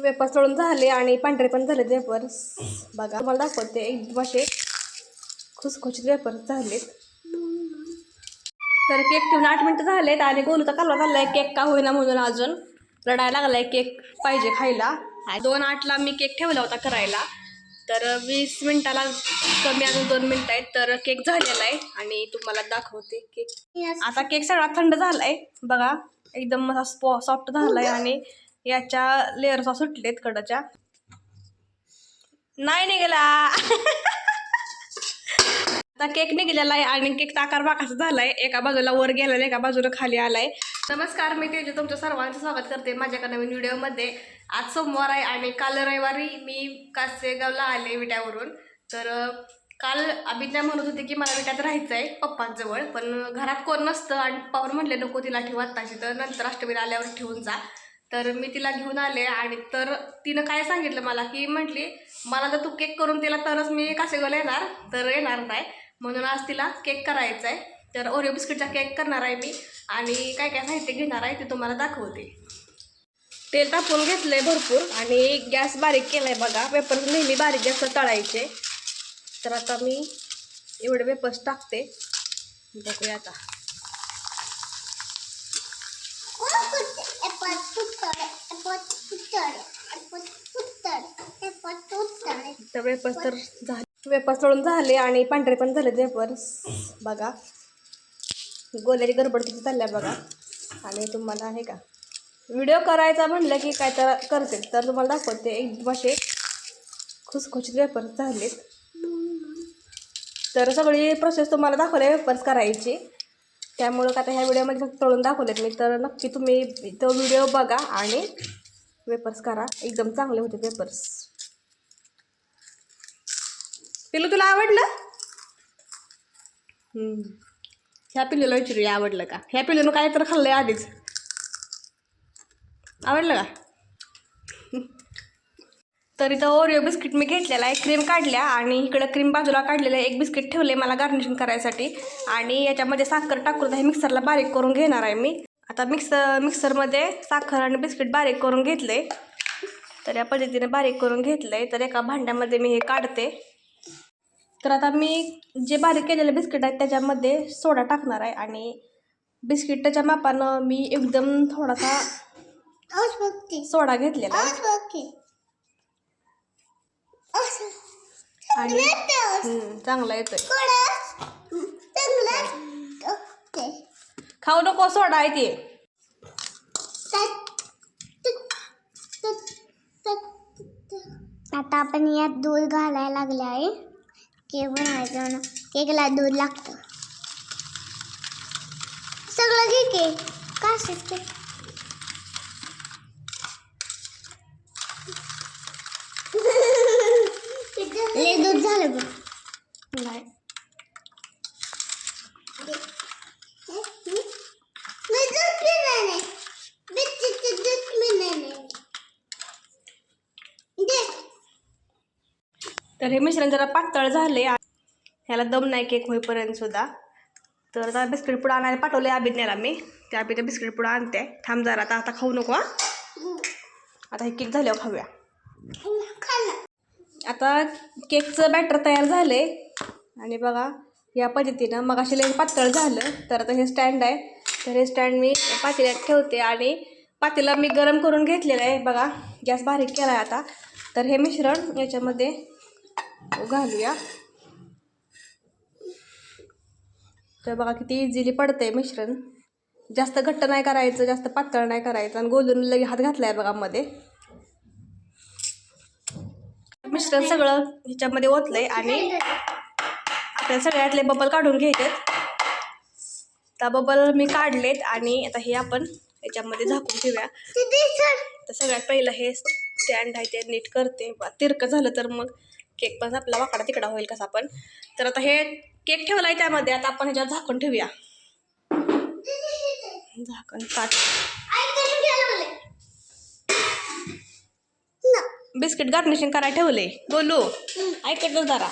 Vapours तळून झाले आणि पांढरे पण झाले वेपर्स बघा मला दाखवते. एकदम असे खुसखुशीत वेपर्स झालेत. तर केक ठेवून आठ मिनटं झालेत आणि गोलूचा कालवा झालाय. केक का होईना म्हणून अजून रडायला लागलाय केक पाहिजे खायला. दोन आठला मी केक ठेवला होता करायला. तर वीस मिनिटाला कमी अजून दोन मिनिटं आहेत. तर केक झालेला आहे आणि तुम्हाला दाखवते केक. आता केक सगळा थंड झालाय. बघा एकदम असा स्पॉ सॉफ्ट झालाय आणि याच्या लेअर्स सुटलेत कडच्या. नाही निघाला. आता केक निघालेला आहे आणि केकचा आकार बाकाचा झालाय. एका बाजूला वर गेलेला एका बाजूला खाली आलाय. नमस्कार मी तेजू. तुमच्या सर्वांचं स्वागत करते माझ्या एका नवीन व्हिडिओमध्ये. आज सोमवार आहे आणि काल रविवारी मी कासेगावला आले विट्यावरून. तर काल अभिज्ञा म्हणत होती की मला विट्यात राहायचं आहे पप्पांजवळ पण घरात कोण नसतं आणि पप्पावर म्हटले नको तिला ठेवू आत्ताशी तर नंतर अष्टमीला आल्यावर ठेवून जा. तर मी तिला घेऊन आले आणि तर तिनं काय सांगितलं मला? की म्हटली मला जर तू केक करून तिला तरच मी कासेगावला येणार तर येणार नाही. म्हणून आज तिला केक करायचा आहे तर ओरिओ बिस्किटचा केक करणार आहे मी आणि काय काय साहित्य घेणार आहे ते तुम्हाला दाखवते. तेल तापवून घेतलं आहे भरपूर आणि गॅस बारीक केला आहे बघा. पेपर नेहमी बारीक गॅस तळायचे. तर आता मी एवढे पेपर्स टाकते. बघूया आता. वेपर्स तर झाले. वेपर्स तळून झाले आणि पांढरे पण झाले वेपर्स बघा. गोल्याची गडबड किती चालल्या बघा. आणि तुम्हाला आहे का? व्हिडिओ करायचा म्हणलं की काय तर करते तर तुम्हाला दाखवते. एकदम असे खुसखुशीत वेपर्स झालेत. तर सगळी प्रोसेस तुम्हाला दाखवले वेपर्स करायची. त्यामुळं का आता ह्या व्हिडिओमध्ये फक्त तळून दाखवलेत मी. तर नक्की तुम्ही तो व्हिडिओ बघा आणि वेपर्स करा. एकदम चांगले होते वेपर्स पिलू तुला आवडलं? ह्या पिल्लूला विचारूया आवडलं का? ह्या पिल्लूनं काय तर खाल्लंय आधीच. आवडलं का? तर इथं ओरिओ बिस्किट मी घेतलेला आहे क्रीम काढल्या आणि इकडं क्रीम बाजूला काढलेलं आहे एक बिस्किट ठेवले मला गार्निशिंग करायसाठी. आणि याच्यामध्ये साखर टाकून हे मिक्सरला बारीक करून घेणार आहे मी. आता मिक्सर मिक्सरमध्ये साखर आणि बिस्किट बारीक करून घेतले तर या पद्धतीने बारीक करून घेतलं आहे तर एका भांड्यामध्ये मी हे काढते. तर आता मी जे बारीक केलेले बिस्किट आहेत त्याच्यामध्ये सोडा टाकणार आहे आणि बिस्किटाच्या मापानं मी एकदम थोडासा सोडा घेतलेला. आणि चांगला येतोय. खाऊ नको सोडा आहे ते. आता आपण यात दूध घालायला लागले आहे. केक बनवायचं ना केकला दूध लागतं. सगळं घे केक का शिकते दूध झालं बघ बाय मी दूध पिणार नाही बिस्किटचं दूध पिणार नाही दे तर हे मिश्रण जरा पातळ झाले ह्याला दम नाही केक होईपर्यंत सुद्धा. तर आता बिस्किट पुडा आणायला पाठवले अभिज्ञाला मी. त्या अभिज्ञा बिस्किट पुडा आणते. थांब जरा आता आता खाऊ नको आता हे केक झाल्यावर खाऊया. आता केकचं बॅटर तयार झाले आणि बघा या पद्धतीनं मग अशी लई पातळ झालं तर आता हे स्टँड आहे. तर हे स्टँड मी पातेल्यात ठेवते आणि पातेला मी गरम करून घेतलेलं आहे. बघा गॅस बारीक केला आहे आता. तर हे मिश्रण याच्यामध्ये घालूया. तर बघा किती इझिली पडतंय मिश्रण. जास्त घट्ट नाही करायचं जास्त पातळ नाही करायचं आणि गोलून लगे हात घातला आहे बघा मध्ये. मिश्रण सगळं ह्याच्यामध्ये ओतलंय आणि आपल्या सगळ्यातले बबल काढून घ्यायचेत. तर बबल मी काढलेत आणि आता हे आपण याच्यामध्ये झाकून ठेवूया. तर सगळ्यात पहिलं हे स्टँड आहे ते नीट करते. तिरकं झालं तर मग केक पण आपला वाकडा तिकडा होईल कसा पण. तर आता हे केक ठेवलाय त्यामध्ये आता आपण ह्याच्यावर झाकून ठेवूया. झाकण ताट. बिस्किट गार्निशिंग करायला ठेवले. बोलू. ऐकतच जरा.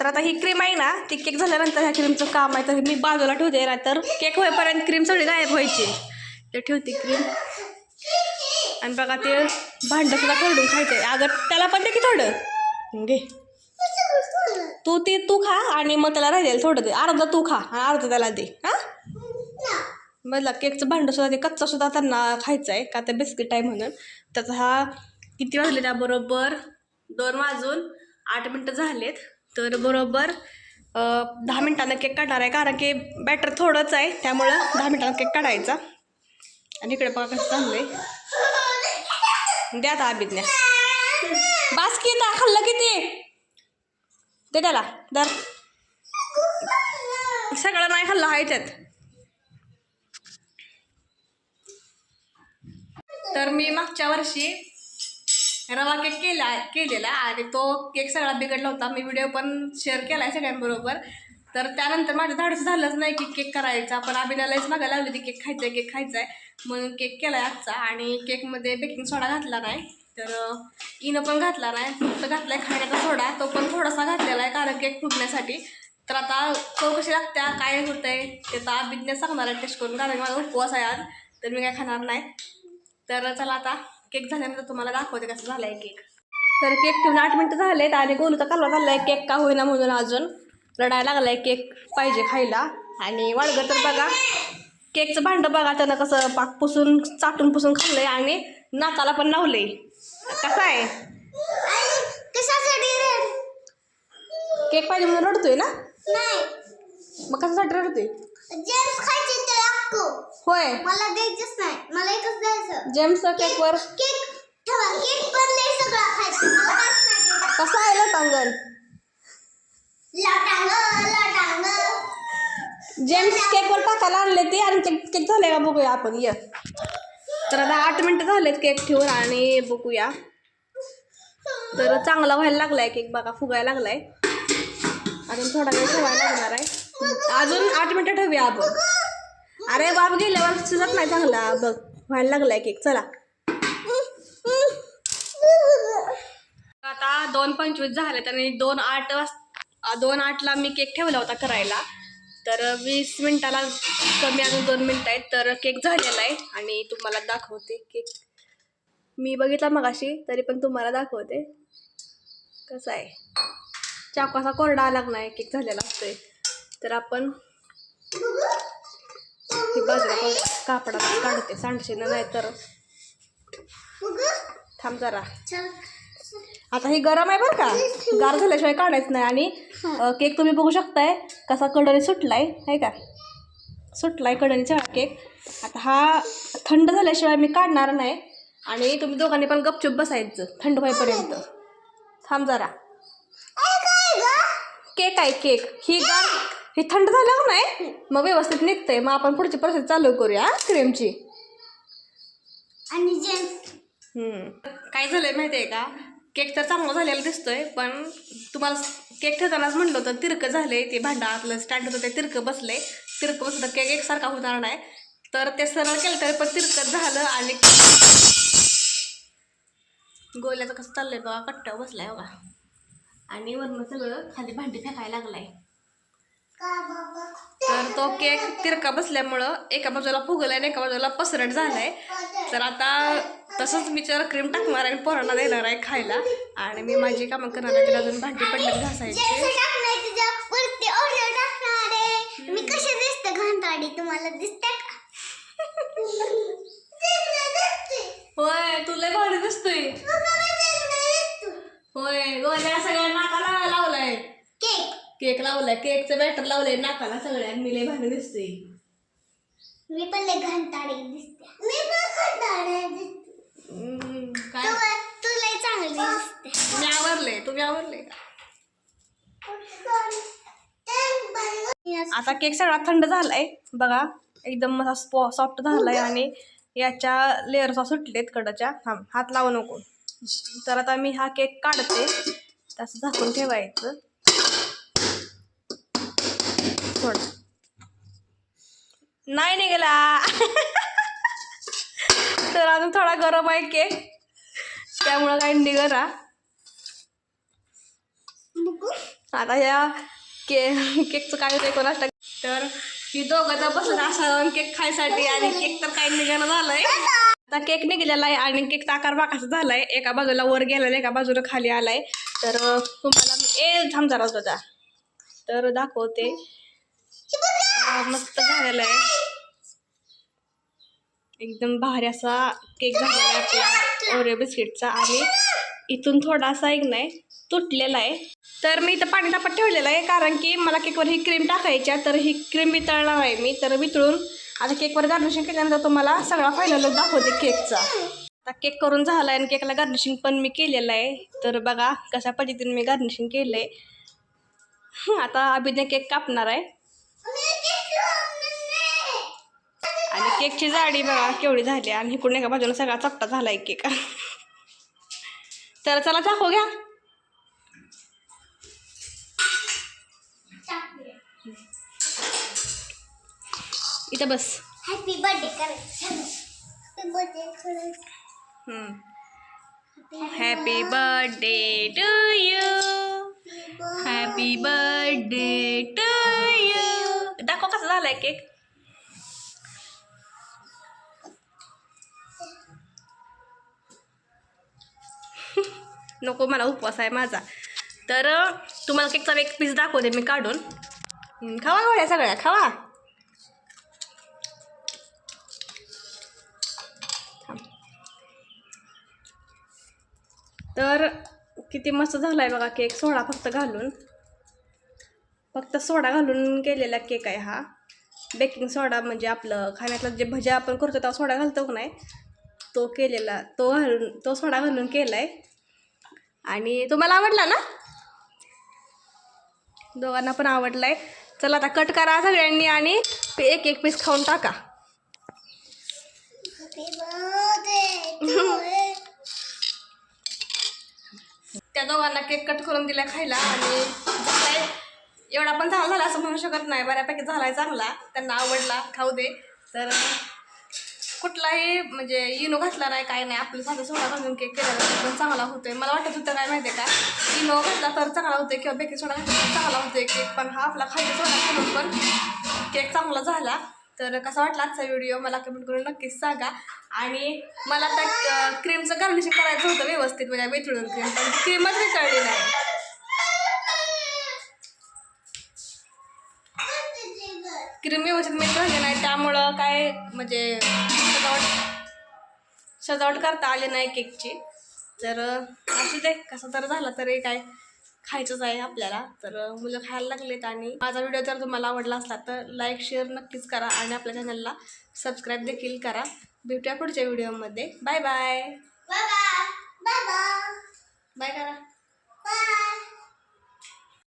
तर आता ही क्रीम आहे ना ती केक झाल्यानंतर ह्या क्रीमचं काम आहे. तर मी बाजूला ठेवते ना तर केक होईपर्यंत क्रीम सगळी गायब व्हायची. तर ठेवते क्रीम आणि बघा ते भांडं सुद्धा खरडून खायचंय. अगं त्याला पण दे की थोडं. घे. तू ती तू खा आणि मग त्याला राहिलेलं थोडं दे. अर्धा तू खा आणि अर्धा त्याला दे. हां? मला केकचं भांडं सुद्धा ते कच्चा सुद्धा त्यांना खायचं आहे का ते बिस्किट आहे म्हणून. त्याचा हा किती वाजले त्या बरोबर दोन वाजून आठ मिनटं झालेत. तर बरोबर दहा मिनटानं केक काढणार आहे कारण की बॅटर थोडंच आहे त्यामुळं दहा मिनटानं केक काढायचा. आणि इकडे बघा कसं चाललंय. द्या आता अभिज्ञा. बास की आता खाल्लं किती? दे त्याला दर सगळं नाही खाल्लं आहे त्यात. तर मी मागच्या वर्षी रवा केक केला केलेला आणि तो केक सगळा बिघडला होता. मी व्हिडिओ पण शेअर केला आहे सगळ्यांबरोबर. तर त्यानंतर माझं धाडस झालंच नाही की केक करायचा. पण अभिनयालाच मागायला लावली होती केक खायचा आहे केक खायचा आहे म्हणून केक केला आहे आजचा आणि केकमध्ये बेकिंग सोडा घातला नाही. तर अं, पण घातला नाही. फक्त घातला आहे खाण्याचा सोडा. तो पण थोडासा घातलेला आहे कारण केक फुगण्यासाठी. तर आता चौकशी लागते लागत्या. काय होतंय ते तर बिजनेस सांगणार आहे टेस्ट करून. कारण माझा उपवास आहे आज. तर मी काय खाणार नाही. तर चला आता केक झाल्यानंतर तुम्हाला दाखवते कसं झालं आहे केक तर केक ठेवून आठ मिनटं झालेत आणि गोलूचा कालवा झाला आहे केक का होईना म्हणून अजून रडायला लागला आहे केक पाहिजे खायला. आणि वाडगं तर बघा. केकचं भांडं बघा. त्यानं कसं पाक पुसून चाटून पुसून खाल्लंय आणि नाकाला पण लावलंय. कसं आहे? कशासाठी केक पाहिजे म्हणून रडतोय ना? नाही. मग कशासाठी रडतोय? जेम्स खायचे ते अक्को. होय. मला द्यायचंच नाही. मला एकच द्यायचं. जेम्सच्या केकवर केक ठेवा. केक पण लय सगळं खायचं. मला काहीच नाही. कसं आहे लटांगण? लाटांग लाटांग जेम्स केकवर टाकायला आणले ते आणि केक केक झाले का बघूया आपण. ये. तर आता आठ मिनटं झालेत केक ठेवून आणि बघूया. तर चांगला व्हायला लागलाय केक बघा फुगायला लागलाय. अजून थोडा वेळ ठेवायला लागणार आहे. अजून आठ मिनटं ठेवूया आपण. अरे बाप गेल्यावर शिजत नाही चांगला. बघ व्हायला लागलाय केक. चला. आता दोन पंचवीस झाले आणि दोन आठ वाज दोन आठला मी केक ठेवला होता करायला. तर वीस मिनिटाला कमी अजून दोन मिनटं आहेत तर केक झालेला आहे आणि तुम्हाला दाखवते केक. मी बघितला मगाशी तरी पण तुम्हाला दाखवते. कसं आहे? चाकू असा कोरडा लागणार आहे केक झालेला असतोय. तर आपण बाजूला कापडा काढते सांडशीनं नाही तर. थांब जरा. आता हे गरम आहे बरं का? गार झाल्याशिवाय काढायचं नाही आणि अ, केक तुम्ही बघू शकताय. कसा कडणी सुटलाय आहे का? सुटलाय कडणीचा केक. आता हा थंड झाल्याशिवाय मी काढणार नाही. आणि तुम्ही दोघांनी पण गपचूप बसायचं थंड होईपर्यंत. थांब जरा. केक आहे केक. ही गार ही थंड झाल्यावर नाही मग व्यवस्थित निघतंय. मग आपण पुढची प्रोसेस चालू करूया क्रीमची आणि जेम्स हम्म. काय झालंय माहिती आहे का? केक तर चांगला झालेला दिसतोय पण तुम्हाला केक ठेवतानाच म्हणलं होतं तिरकं झालंय ते भांडा आतलं स्टँड होतं ते तिरकं बसलंय. तिरकं बसलं तर केक एकसारखा होणार नाही. तर ते सरळ केलं तरी पण तिरकत झालं आणि गोल्याचं कसं चाललंय बघा कट्ट्या बसलाय बघा. आणि वरनं सगळं खाली भांडी फेकायला लागलाय. तर तो केक तिरका बसल्यामुळं एका बाजूला फुगलाय आणि एका बाजूला पसरट झालाय. तर आता तसंच मी त्यावर क्रीम टाकणार आणि पोरांना देणार आहे खायला. आणि मी माझी कामं करणार आहे तिला अजून भांडी पडल्यात घासायची. मी कशी दिसते घंटाडी तुम्हाला दिसते होय तुला भारी दिसतोय. होय गोल्या सगळ्या नाकाला लावलाय केक केक लावलाय केकचं बॅटर लावलंय नाकाला सगळ्या मी लय भारी दिसतोय मी पण लय घंटाडी दिसते. मी पण दिसते. काय? तू लय चांगली दिसते. मी आवरले तुम्ही आवरले का? आता केक सगळा थंड झालाय. बघा एकदम स्पॉ सॉफ्ट झालाय आणि याच्या लेअर्स सुटलेत कडच्या. थांब हात लावू नको. तर आता मी हा केक काढते. तसं झाकून ठेवायचं. सोड नाही निघाला. तर अजून थोडा गरम आहे केक. त्यामुळं काही निघा आता ह्या के केकचं काय होतं कोणास तर ही दोघं तर बसत असं केक खायसाठी आणि केक तर काही निघणं झालंय. आता केक निघलेला आहे आणि केकचा आकार बाकाचा झालाय. एका बाजूला वर गेलेला एका बाजूला खाली आलाय. तर तुम्हाला मी ए थांब जरा. तर दाखवते. मस्त झालेला आहे. एकदम भारी असा केक झालेला आहे आपला ओरिओ बिस्किटचा आणि इथून थोडासा एक नाही तुटलेला आहे. तर मी इथं पाणी तापत ठेवलेलं आहे कारण की मला केकवर ही क्रीम टाकायची आहे. तर ही क्रीम वितळणार आहे मी. तर वितळून आता केकवर गार्निशिंग केल्यानंतर तुम्हाला सगळा फायनल दाखवते केकचा आता केक करून झाला आहे आणि केकला गार्निशिंग पण मी केलेलं आहे. तर बघा कशा पद्धतीने मी गार्निशिंग केलं आहे आता अभिने केक कापणार आहे. केकची जाडी बघा केवढी झाली आणि इकडून एका बाजूला सगळा चपटा झाला आहे केक तर चला दाखव घ्या. इथं बस. Happy birthday happy birthday to you happy birthday to you दाखव कसा झालाय केक? नको मला उपवास आहे माझा. तर तुम्हाला केकचा एक पीस दाखवते मी काढून. खावा गोळ्या सगळ्या खावा. तर किती मस्त झाला आहे बघा केक सोडा फक्त घालून. फक्त सोडा घालून केलेला केक आहे हा. बेकिंग सोडा म्हणजे आपलं खाण्यातलं जे भज्या आपण करतो तेव्हा सोडा घालतो का नाही? तो केलेला तो घालून तो सोडा घालून केला आहे आणि तुम्हाला आवडला ना? दोघांना पण आवडला आहे चला आता कट करा सगळ्यांनी आणि एक एक पीस खाऊन टाका. त्या दोघांना केक कट करून दिला खायला आणि एवढा पण चांगला झाला असं म्हणू शकत नाही. बऱ्यापैकी झालाय चांगला. त्यांना आवडला. खाऊ दे. तर कुठलाही म्हणजे इनो घातला नाही काय नाही. आपलं साधं सोडा घालून केक केला तर पण चांगला होतोय. मला वाटत होतं काय माहिती आहे का? इनो घातला तर चांगला होतोय किंवा बेकिंग सोडा घातला तर चांगला होतोय केक पण हा आपला खायचा सोडा घालून पण केक चांगला झाला. तर कसा वाटला आजचा व्हिडिओ मला कमेंट करून नक्कीच सांगा. आणि मला त्या क्रीमचं गार्निशिंग करायचं होतं व्यवस्थित म्हणजे वितळून क्रीम पण क्रीमच वितळली नाही. क्रीम व्यवस्थित मिळत झाली नाही. त्यामुळं काय म्हणजे सजावट सजावट करता आली नाही केकची तर असू दे कसं तर झालं तरी काय खायचंच आहे आपल्याला. तर मुलं खायला लागलेत आणि माझा व्हिडिओ जर तुम्हाला आवडला असला तर लाईक शेअर नक्कीच करा आणि आपल्या चॅनलला सबस्क्राईब देखील करा. भेटूया पुढच्या व्हिडिओमध्ये. Bye bye bye bye bye bye करा